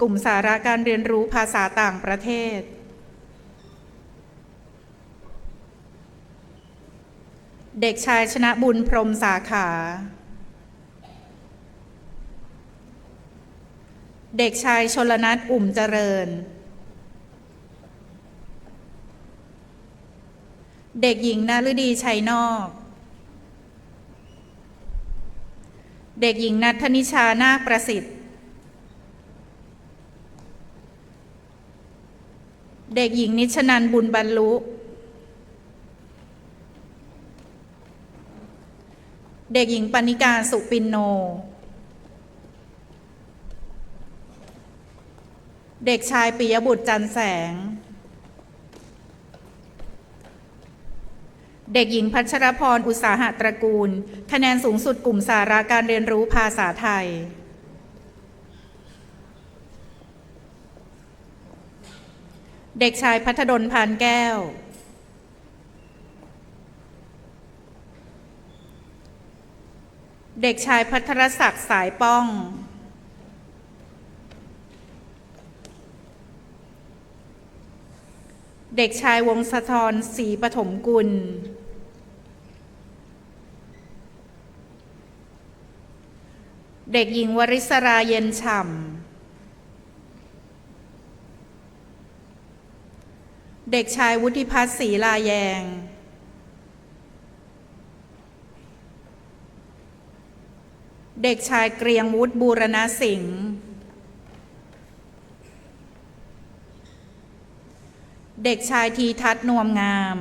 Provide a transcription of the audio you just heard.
กลุ่มสาระการเรียนรู้ภาษาต่างประเทศ เด็กชายชนะบุญพรมสาขา เด็กชายชลนัทอุ่มเจริญ เด็กหญิงนาฤดีชัยนอก เด็กหญิงนัทธนิชานาคประสิทธิ์ เด็กหญิงนิชนันบุญบรรลุ เด็กหญิงปณิกาสุปินโน เด็กชายปิยบุตรจันแสง เด็กหญิงพัชรพรอุตสาหะตระกูล คะแนนสูงสุดกลุ่มสาระการเรียนรู้ภาษาไทย เด็กชายพัฒดลพานแก้ว เด็กชายพัทรศักดิ์สายป้อง เด็กชายวงศธรศรีปฐมกุล เด็กหญิงวริศราเย็นฉ่ำ เด็กชายวุฒิพัฒน์ศรีลาแยง เด็กชายเกรียงวุฒิบูรณสิงห์ เด็กชายทีทัศน์นวมงาม